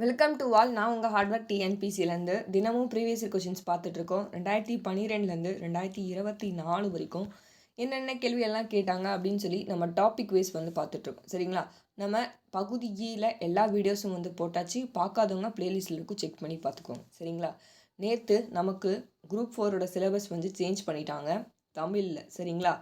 Welcome to all நான் உங்கள் hardware டிஎன்பிசிலேருந்து தினமும் ப்ரீவியஸ் கொஷின்ஸ் பார்த்துட்ருக்கோம் ரெண்டாயிரத்தி பன்னிரெண்டுலேருந்து ரெண்டாயிரத்தி இருபத்தி நாலு வரைக்கும் என்னென்ன கேள்வி எல்லாம் கேட்டாங்க அப்படின்னு சொல்லி நம்ம டாபிக் வைஸ் வந்து பார்த்துட்ருக்கோம் சரிங்களா? நம்ம பகுதியில் e எல்லா வீடியோஸும் வந்து போட்டாச்சு. பார்க்காதவங்க ப்ளேலிஸ்ட்டில் இருக்கும் செக் பண்ணி பார்த்துக்கோங்க. சரிங்களா? நேற்று நமக்கு குரூப் ஃபோரோட சிலபஸ் வந்து சேஞ்ச் பண்ணிட்டாங்க. தமிழில். சரிங்களா?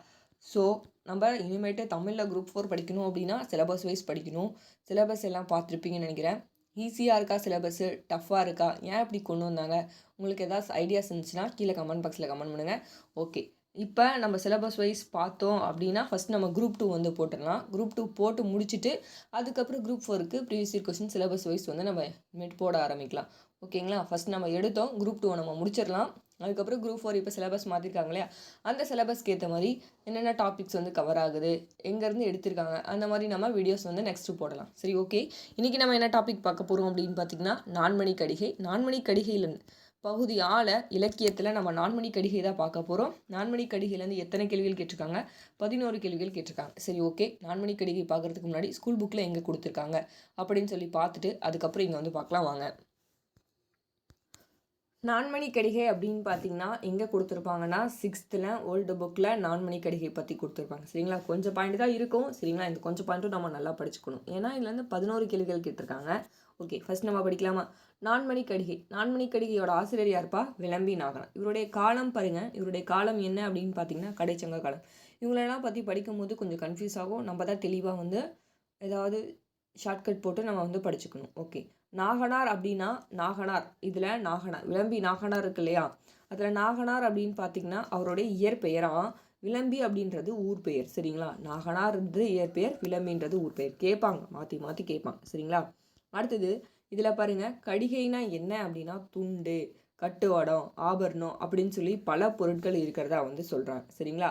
ஸோ நம்ம இனிமேட்டு தமிழில் குரூப் ஃபோர் படிக்கணும் அப்படின்னா சிலபஸ் வைஸ் படிக்கணும். சிலபஸ் எல்லாம் பார்த்துருப்பீங்கன்னு நினைக்கிறேன். ஈஸியாக இருக்கா? சிலபஸ்ஸு டஃப்பாக இருக்கா? ஏன் இப்படி கொண்டு வந்தாங்க? உங்களுக்கு ஏதாவது ஐடியாஸ் இருந்துச்சுன்னா கீழே கமெண்ட் பாக்ஸில் கமெண்ட் பண்ணுங்கள் ஓகே. இப்போ நம்ம சிலபஸ் வைஸ் பார்த்தோம் அப்படின்னா ஃபஸ்ட் நம்ம குரூப் டூ வந்து போட்டுடலாம். குரூப் டூ போட்டு முடிச்சுட்டு அதுக்கப்புறம் குரூப் ஃபோருக்கு previous year question syllabus wise வந்து நம்ம மெட் போட ஆரம்பிக்கலாம். ஓகேங்களா? ஃபஸ்ட் நம்ம எடுத்தோம். குரூப் டூவை நம்ம முடிச்சிடலாம். அதுக்கப்புறம் குரூப் ஃபோர் இப்போ சிலபஸ் மாற்றிருக்காங்க இல்லையா? அந்த சிலபஸ்க்கு ஏற்ற மாதிரி என்னென்ன டாபிக்ஸ் வந்து கவர் ஆகுது எங்கேருந்து எடுத்திருக்காங்க அந்த மாதிரி நம்ம வீடியோஸ் வந்து நெக்ஸ்ட்டு போடலாம். சரி ஓகே இன்றைக்கி நம்ம என்ன டாபிக் பார்க்க போகிறோம் அப்படின்னு பார்த்தீங்கன்னா நான்மணி கடிகை. நான்மணி கடிகையில் பகுதி ஆள இலக்கியத்தில் நம்ம நான்மணி கடிகை தான் பார்க்க போகிறோம் நான்மணி கடிகையிலேருந்து எத்தனை கேள்விகள் கேட்டிருக்காங்க? பதினோரு கேள்விகள் கேட்டிருக்காங்க. சரி ஓகே நான்மணி கடிகை பார்க்குறதுக்கு முன்னாடி ஸ்கூல் புக்கில் எங்கே கொடுத்துருக்காங்க? அப்படின்னு சொல்லி பார்த்துட்டு அதுக்கப்புறம் இங்கே வந்து பார்க்கலாம். வாங்க. நான்மணி கடிகை அப்படின்னு பார்த்தீங்கன்னா எங்கே கொடுத்துருப்பாங்கன்னா சிக்ஸ்த்தில் ஓல்டு புக்கில் நான்மணி கடிகை பற்றி கொடுத்துருப்பாங்க. சரிங்களா? கொஞ்சம் பாயிண்ட் தான் இருக்கும். சரிங்களா? இந்த கொஞ்சம் பாயிண்ட்டும் நம்ம நல்லா படிச்சுக்கணும். ஏன்னா இதில் இருந்து பதினோரு கேள்விகள் கேட்டிருக்காங்க. ஓகே ஃபர்ஸ்ட் நம்ம படிக்கலாமா? நான்மணி கடிகை. நான்மணி கடிகையோட ஆசிரியர் யார்ப்பா? விளம்பி நாகரன். இவருடைய காலம் பாருங்கள் இவருடைய காலம் என்ன அப்படின்னு பார்த்தீங்கன்னா கடைச்சங்க காலம். இவங்களெல்லாம் பற்றி படிக்கும்போது கொஞ்சம் கன்ஃபியூஸ் ஆகும். நம்ம தான் தெளிவாக வந்து ஏதாவது ஷார்ட்கட் போட்டு நம்ம வந்து படிச்சுக்கணும். ஓகே நாகனார் அப்படின்னா நாகனார். இதில் நாகனார். விளம்பி நாகனார் இருக்கு இல்லையா? அதில் நாகனார் அப்படின்னு பார்த்தீங்கன்னா அவருடைய இயற்பெயராக விளம்பி அப்படின்றது ஊர் பெயர். சரிங்களா? நாகனார்ன்றது இயற்பெயர் விளம்பின்றது ஊர் பெயர். கேட்பாங்க. மாற்றி மாற்றி கேட்பாங்க. சரிங்களா? அடுத்தது இதில் பாருங்க கடிகைனா என்ன அப்படின்னா துண்டு கட்டுவடம் ஆபரணம் அப்படின்னு சொல்லி பல பொருட்கள் இருக்கிறதா வந்து சொல்கிறாங்க சரிங்களா?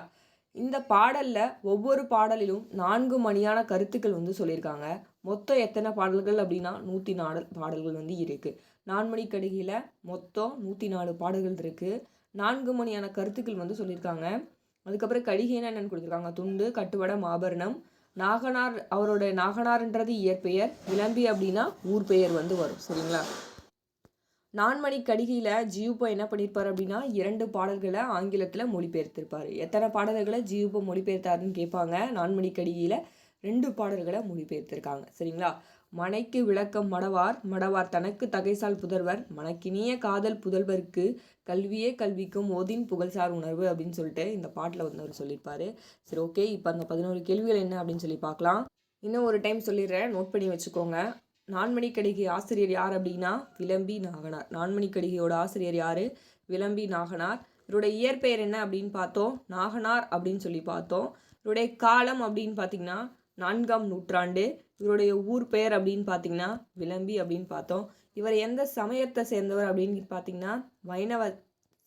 இந்த பாடலில் ஒவ்வொரு பாடலிலும் நான்கு மணியான கருத்துக்கள் வந்து சொல்லியிருக்காங்க. மொத்தம் எத்தனை பாடல்கள் அப்படின்னா நூற்றி நாலு பாடல்கள் வந்து இருக்குது நான்மணி கடிகையில் மொத்தம் நூற்றி நாலு பாடல்கள் இருக்குது நான்கு மணியான கருத்துக்கள் வந்து சொல்லியிருக்காங்க. அதுக்கப்புறம் கடிகைன்னா என்னென்னு கொடுத்துருக்காங்க. துண்டு கட்டுவடம் ஆபரணம் நாகனார் அவரோட நாகனார்ன்றது இயற்பெயர். விளம்பி அப்படின்னா ஊர் பெயர் வந்து வரும். சரிங்களா? நான்மணி கடிகையில் ஜியூப்போ என்ன பண்ணியிருப்பார் அப்படின்னா இரண்டு பாடல்களை ஆங்கிலத்தில் மொழிபெயர்த்திருப்பார். எத்தனை பாடல்களை ஜியூப்போ மொழிபெயர்த்தாருன்னு கேட்பாங்க. நான்மணி கடிகையில் ரெண்டு பாடல்களை மொழிபெயர்த்திருக்காங்க. சரிங்களா? மனைக்கு விளக்கம் மடவார் மடவார் தனக்கு தகைசால் புதல்வர் மனக்கினிய காதல் புதல்வருக்கு கல்வியே கல்விக்கும் ஓதின் புகழ்சார் உணர்வு அப்படின்னு சொல்லிட்டு இந்த பாட்டில் வந்து அவர் சொல்லியிருப்பாரு. சரி ஓகே. இப்போ அந்த பதினோரு கேள்விகள் என்ன அப்படின்னு சொல்லி பார்க்கலாம். இன்னும் ஒரு டைம் சொல்லிடுறேன். நோட் பண்ணி வச்சுக்கோங்க. நான்மணி கடிகை ஆசிரியர் யார் அப்படின்னா விளம்பி நாகனார். நான்மணி கடிகையோட ஆசிரியர் யார்? விளம்பி நாகனார். இவருடைய இயற்பெயர் என்ன அப்படின்னு பார்த்தோம்? நாகனார் அப்படின்னு சொல்லி பார்த்தோம். இவருடைய காலம் அப்படின்னு பார்த்தீங்கன்னா நான்காம் நூற்றாண்டு. இவருடைய ஊர் பெயர் அப்படின்னு பார்த்தீங்கன்னா விளம்பி அப்படின்னு பார்த்தோம். இவர் எந்த சமயத்தை சேர்ந்தவர் அப்படின்னு பார்த்தீங்கன்னா வைணவ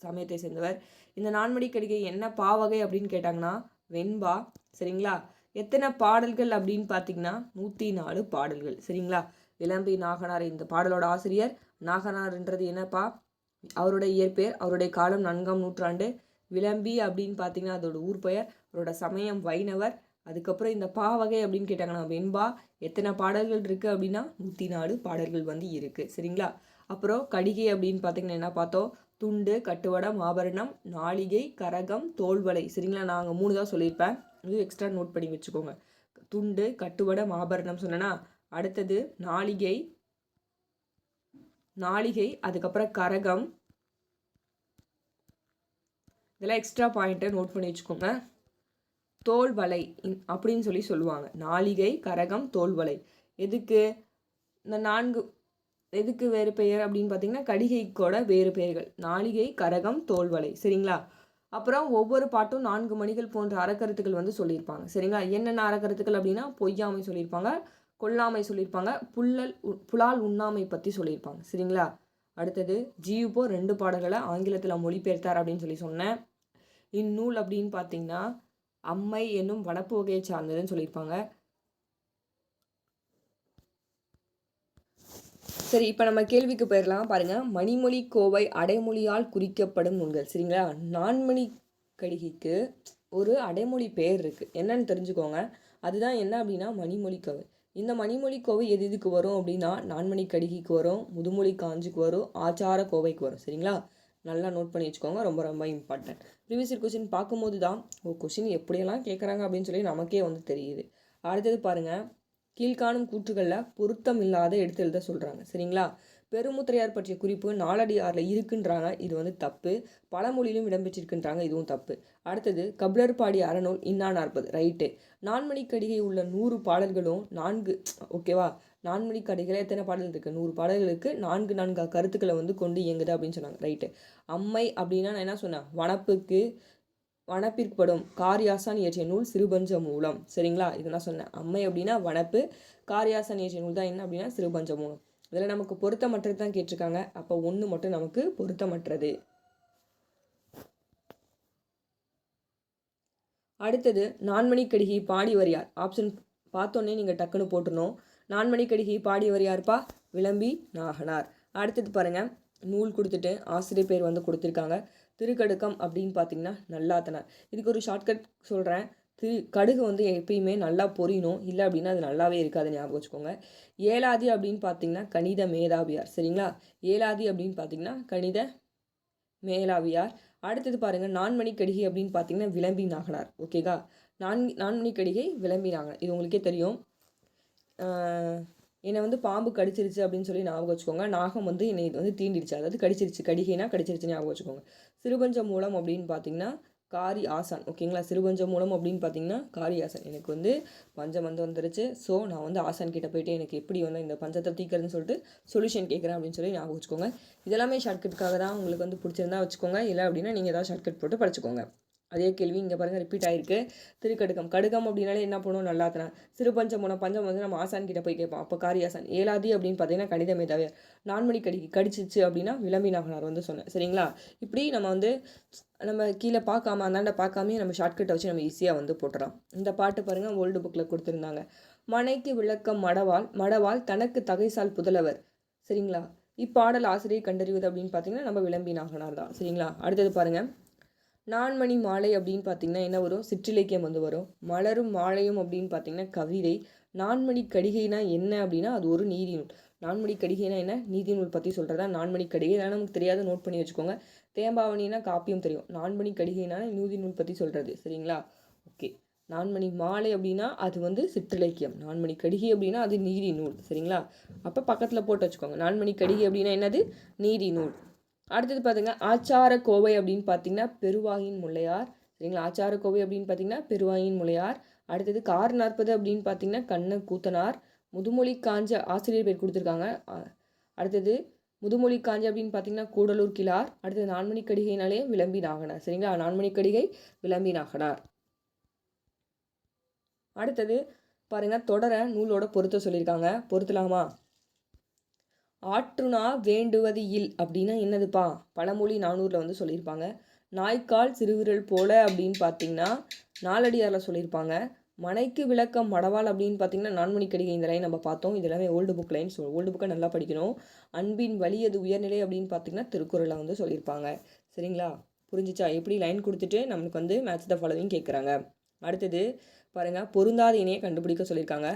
சமயத்தை சேர்ந்தவர். இந்த நான்மடி கடிகை என்ன பாவகை அப்படின்னு கேட்டாங்கன்னா வெண்பா. சரிங்களா? எத்தனை பாடல்கள் அப்படின்னு பார்த்தீங்கன்னா நூற்றி நாலு பாடல்கள். சரிங்களா? விளம்பி நாகனார் இந்த பாடலோட ஆசிரியர். நாகனார்ன்றது என்னப்பா? அவருடைய இயற்பெயர் அவருடைய காலம் நான்காம் நூற்றாண்டு. விளம்பி அப்படின்னு பார்த்தீங்கன்னா அதோட ஊர் பெயர் அவரோட சமயம் வைணவர். அதுக்கப்புறம் இந்த பா வகை அப்படின்னு கேட்டாங்கன்னா வெண்பா எத்தனை பாடல்கள் இருக்குது அப்படின்னா நூற்றி நாலு பாடல்கள் வந்து இருக்குது சரிங்களா? அப்புறம் கடிகை அப்படின்னு பார்த்தீங்கன்னா என்ன பார்த்தோம்? துண்டு கட்டுவடம் ஆபரணம் நாளிகை கரகம் தோல்வலை சரிங்களா? நாங்கள் மூணு தான் சொல்லியிருப்பேன். இது எக்ஸ்ட்ரா நோட் பண்ணி வச்சுக்கோங்க. துண்டு கட்டுவடம் ஆபரணம் சொன்னேன்னா அடுத்தது நாளிகை நாளிகை அதுக்கப்புறம் கரகம். இதெல்லாம் எக்ஸ்ட்ரா பாயிண்ட்டை நோட் பண்ணி வச்சுக்கோங்க. தோல் வலை அப்படின்னு சொல்லி சொல்லுவாங்க. நாளிகை கரகம் தோல் வலை எதுக்கு? இந்த நான்கு எதுக்கு வேறு பெயர் அப்படின்னு பார்த்தீங்கன்னா கடிகைக்கோட வேறு பெயர்கள். நாளிகை கரகம் தோல்வலை சரிங்களா? அப்புறம் ஒவ்வொரு பாட்டும் நான்கு மணிகள் போன்ற அறக்கருத்துக்கள் வந்து சொல்லியிருப்பாங்க. சரிங்களா? என்னென்ன அறக்கருத்துக்கள் அப்படின்னா பொய்யாமை சொல்லியிருப்பாங்க கொல்லாமை சொல்லியிருப்பாங்க புல்லல் புலால் உண்ணாமை பற்றி சொல்லியிருப்பாங்க. சரிங்களா? அடுத்தது ஜியூபோ ரெண்டு பாடல்களை ஆங்கிலத்தில் மொழிபெயர்த்தார் அப்படின்னு சொல்லி சொன்னேன். இந்நூல் அப்படின்னு பார்த்தீங்கன்னா அம்மை என்னும் வனப்பு வகையை சார்ந்ததுன்னு சொல்லியிருப்பாங்க. சரி இப்போ நம்ம கேள்விக்கு போயிடலாம் பாருங்கள் மணிமொழி கோவை அடைமொழியால் குறிக்கப்படும் நூல்கள். சரிங்களா? நான்மணி கடிகைக்கு ஒரு அடைமொழி பெயர் இருக்குது என்னன்னு தெரிஞ்சுக்கோங்க. அதுதான் என்ன அப்படின்னா மணிமொழி கோவை. இந்த மணிமொழி கோவை எது எதுக்கு வரும் அப்படின்னா நான்மணி கடிகைக்கு வரும் முதுமொழி காஞ்சிக்கு வரும் ஆச்சார கோவைக்கு வரும். சரிங்களா? நல்லா நோட் பண்ணி வச்சுக்கோங்க. ரொம்ப ரொம்ப இம்பார்ட்டன்ட் ப்ரீவியஸ் இயர் கொஸ்டின் பார்க்கும்போது தான் ஓ கொஸ்டின் எப்படியெல்லாம் கேட்குறாங்க அப்படின்னு சொல்லி நமக்கே வந்து தெரியுது. அடுத்தது பாருங்கள் கீழ்காணும் கூற்றுகளில் பொருத்தம் இல்லாத எடுத்து எழுத சொல்கிறாங்க சரிங்களா? பெருமுத்திரையார் பற்றிய குறிப்பு நாலடி ஆறில் இருக்குன்றாங்க. இது வந்து தப்பு. பழமொழியிலும் இடம்பெற்றிருக்குன்றாங்க. இதுவும் தப்பு. அடுத்தது கபிலர் பாடி அறநூல் இன்னா நாற்பது ரைட்டு நான்மணிக்கடிகை உள்ள நூறு பாடல்களும் நான்கு ஓகேவா? நான்மணி கடிகையில் எத்தனை பாடல் இருக்குது நூறு பாடல்களுக்கு நான்கு நான்கு கருத்துக்களை வந்து கொண்டு இயங்குது அப்படின்னு சொன்னாங்க. ரைட்டு அம்மை அப்படின்னா நான் என்ன சொன்னேன்? வனப்புக்கு வனப்பிற்படும் காரியாசான் இயற்றிய நூல் சிறுபஞ்ச மூலம். சரிங்களா? இது நான் சொன்னேன். அம்மை அப்படின்னா வனப்பு காரியாசான் இயற்றிய நூல் தான் என்ன அப்படின்னா சிறுபஞ்ச மூலம். இதில் நமக்கு பொருத்தமற்றது தான் கேட்டிருக்காங்க. அப்போ ஒன்று மட்டும் நமக்கு பொருத்தமற்றது. அடுத்தது நான்மணி கடிகை பாடி வரியார் ஆப்ஷன் பார்த்தோன்னே நீங்கள் டக்குன்னு போட்டுருணும் நான்மணிக்கடிகை பாடியவர் பாடி விளம்பி நாகனார். அடுத்தது பாருங்கள் நூல் கொடுத்துட்டு ஆசிரியர் பேர் வந்து கொடுத்துருக்காங்க. திருக்கடுக்கம் அப்படின்னு பார்த்தீங்கன்னா நல்லாத்தனார். இதுக்கு ஒரு ஷார்ட்கட் சொல்கிறேன் திரு கடுகு வந்து எப்பயுமே நல்லா பொரியணும் இல்லை அப்படின்னா அது நல்லாவே இருக்காது ஞாபகம் வச்சுக்கோங்க. ஏலாதி அப்படின்னு பார்த்தீங்கன்னா கணித மேதாவியார். சரிங்களா? ஏலாதி அப்படின்னு பார்த்தீங்கன்னா கணித மேலாவியார். அடுத்தது பாருங்கள் நான்மணி கடிகை அப்படின்னு பார்த்தீங்கன்னா விளம்பி நாகனார். ஓகேக்கா? நான் நான்மணி கடிகை விளம்பி நாகனார். இது உங்களுக்கே தெரியும். என்னை வந்து பாம்பு கடிச்சிருச்சு அப்படின்னு சொல்லி ஞாபகம் வச்சுக்கோங்க. நாகம் வந்து என்னை இது வந்து தீண்டிடுச்சு. அதாவது கடிச்சிருச்சு. கடிகைனா கடிச்சிருச்சு ஞாபகம் வச்சுக்கோங்க. சிறுபஞ்ச மூலம் அப்படின்னு பார்த்தீங்கன்னா காரி ஆசான். ஓகேங்களா சிறுபஞ்சம் மூலம் அப்படின்னு பார்த்தீங்கன்னா காரி ஆசான். எனக்கு வந்து பஞ்சம் வந்து வந்துருச்சு. ஸோ நான் வந்து ஆசான் கிட்ட போயிட்டு எனக்கு எப்படி வந்து இந்த பஞ்சத்தை தீக்கிறதுன்னு சொல்லிட்டு சொல்யூஷன் கேட்குறேன் அப்படின்னு சொல்லி ஞாபகம் வச்சுக்கோங்க. இதெல்லாமே ஷார்ட்கட்டுக்காக தான் உங்களுக்கு வந்து பிடிச்சிருந்தா வச்சுக்கோங்க. இல்லை அப்படின்னா நீங்கள் ஏதாவது ஷார்ட்கட் போட்டு படிச்சுக்கோங்க. அதே கேள்வி இங்கே பாருங்கள் ரிப்பீட் ஆகிருக்கு திருக்கடுக்கம். கடுகம் அப்படின்னாலே என்ன பண்ணுவோம் நல்லா சிறு பஞ்சம் போன பஞ்சம் வந்து நம்ம ஆசான் கிட்ட போய் கேட்போம் அப்போ காரியாசான் ஏழாதி அப்படின்னு பார்த்தீங்கன்னா கணித மேதாவே நான்மணி கடிக்கு கடிச்சிச்சு அப்படின்னா விளம்பி நகனார் வந்து சொன்னேன் சரிங்களா? இப்படி நம்ம வந்து நம்ம கீழே பார்க்காம அந்தாண்ட பார்க்காமே நம்ம ஷார்ட்கட்டை வச்சு நம்ம ஈஸியாக வந்து போட்டுறோம் இந்த பாட்டு பாருங்கள் ஓல்டு புக்கில் கொடுத்துருந்தாங்க. மனைக்கு விளக்கம் மடவால் மடவால் தனக்கு தகைசால் புதலவர். சரிங்களா? இப்பாடல் ஆசிரியை கண்டறிவது அப்படின்னு பார்த்தீங்கன்னா நம்ம விளம்பி நாகனார் தான். சரிங்களா? அடுத்தது பாருங்கள் நான்மணி மாலை அப்படின்னு பார்த்தீங்கன்னா என்ன வரும்? சிற்றிலக்கியம் வந்து வரும். மலரும் மாலையும் அப்படின்னு பார்த்தீங்கன்னா கவிதை. நான்மணி கடிகைனா என்ன அப்படின்னா அது ஒரு நீதி நூல். நான்மணி கடிகைனா என்ன? நீதி நூல் பற்றி சொல்கிறதா நான்மணி கடிகை இதெல்லாம் நமக்கு தெரியாத நோட் பண்ணி வச்சுக்கோங்க. தேம்பாவணினா காப்பியும் தெரியும். நான்மணி கடிகைனா நீதி நூல் பற்றி சொல்கிறது சரிங்களா? ஓகே. நான்மணி மாலை அப்படின்னா அது வந்து சிற்றிலக்கியம். நான்மணி கடிகை அப்படின்னா அது நீதி நூல். சரிங்களா? அப்போ பக்கத்தில் போட்டு வச்சுக்கோங்க. நான்மணி கடிகை அப்படின்னா என்னது? நீதி நூல். அடுத்தது பார்த்திங்கன்னா ஆச்சார கோவை அப்படின்னு பார்த்தீங்கன்னா பெருவாயின் முல்லையார். சரிங்களா? ஆச்சார கோவை அப்படின்னு பார்த்தீங்கன்னா பெருவாயின் முல்லையார். அடுத்தது கார் நாற்பது அப்படின்னு பார்த்தீங்கன்னா கண்ண கூத்தனார். முதுமொழி காஞ்ச ஆசிரியர் பேர் கொடுத்துருக்காங்க. அடுத்தது முதுமொழி காஞ்சி அப்படின்னு பார்த்தீங்கன்னா கூடலூர் கிளார் அடுத்தது நான்மணி கடிகைனாலே விளம்பி நாகனார். சரிங்களா? நான்மணி கடிகை விளம்பி நாகனார். அடுத்தது பாருங்கள் தொடர நூலோட பொருத்த சொல்லியிருக்காங்க. பொருத்தலாமா? ஆற்றுனா வேண்டுவது இல் அப்படின்னா என்னதுப்பா? பழமொழி நானூறில் வந்து சொல்லியிருப்பாங்க. நாய்க்கால் சிறுவிரல் போல அப்படின்னு பார்த்தீங்கன்னா நாலடியாரில் சொல்லியிருப்பாங்க. மனைக்கு விளக்கம் மடவால் அப்படின்னு பார்த்தீங்கன்னா நான்மணி கடிகை இந்த லைன் நம்ம பார்த்தோம். இது எல்லாமே ஓல்டு புக் லைன் சொல் ஓல்டு புக்கை நல்லா படிக்கணும். அன்பின் வழி அது உயர்நிலை அப்படின்னு பார்த்தீங்கன்னா திருக்குறளை வந்து சொல்லியிருப்பாங்க. சரிங்களா? புரிஞ்சிச்சா? எப்படி லைன் கொடுத்துட்டு நம்மளுக்கு வந்து மேட்ச் த ஃபாலோவிங் கேட்குறாங்க. அடுத்தது பாருங்கள் பொருந்தாத இணையை கண்டுபிடிக்க சொல்லியிருக்காங்க.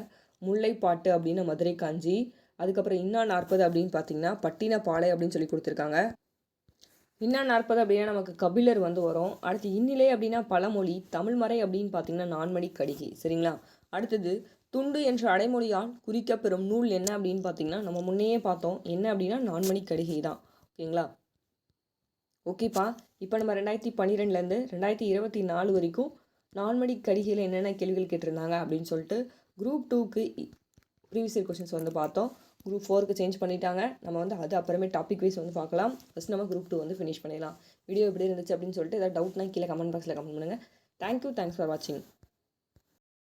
முல்லைப்பாட்டு அப்படின்னு மதுரை காஞ்சி அதுக்கப்புறம் இன்னா நாற்பது அப்படின்னு பார்த்தீங்கன்னா பட்டின பாலை அப்படின்னு சொல்லி கொடுத்துருக்காங்க. இன்னா நாற்பது அப்படின்னா நமக்கு கபிலர் வந்து வரும். அடுத்து இந்நிலை அப்படின்னா பழமொழி தமிழ்மறை அப்படின்னு பார்த்தீங்கன்னா நான்மணி கடிகை. சரிங்களா? அடுத்தது துண்டு என்ற அடைமொழியால் குறிக்கப்பெறும் நூல் என்ன அப்படின்னு பார்த்தீங்கன்னா நம்ம முன்னையே பார்த்தோம். என்ன அப்படின்னா நான்மணி கடிகை தான். ஓகேங்களா? ஓகேப்பா. இப்போ நம்ம ரெண்டாயிரத்தி பன்னிரெண்டுலேருந்து ரெண்டாயிரத்தி இருபத்தி நாலு வரைக்கும் நான்மணி கடிகையில் என்னென்ன கேள்விகள் கேட்டிருந்தாங்க அப்படின்னு சொல்லிட்டு குரூப் டூக்கு ப்ரீவியஸ் இயர் கொஷின்ஸ் வந்து பார்த்தோம். குரூப் ஃபோருக்கு சேஞ்ச் பண்ணிட்டாங்க. நம்ம வந்து அது அப்புறமே டாபிக் வைஸ் வந்து பார்க்கலாம். ஃபஸ்ட் நம்ம குரூப் டூ வந்து ஃபினிஷ் பண்ணிடலாம். வீடியோ எப்படி இருந்துச்சு அப்படின்னு சொல்லிட்டு ஏதாவது டவுட்னா கீழே கமெண்ட் பாக்ஸில் கமெண்ட் பண்ணுங்கள் தேங்க்யூ தேங்க்ஸ் ஃபார் வாட்சிங்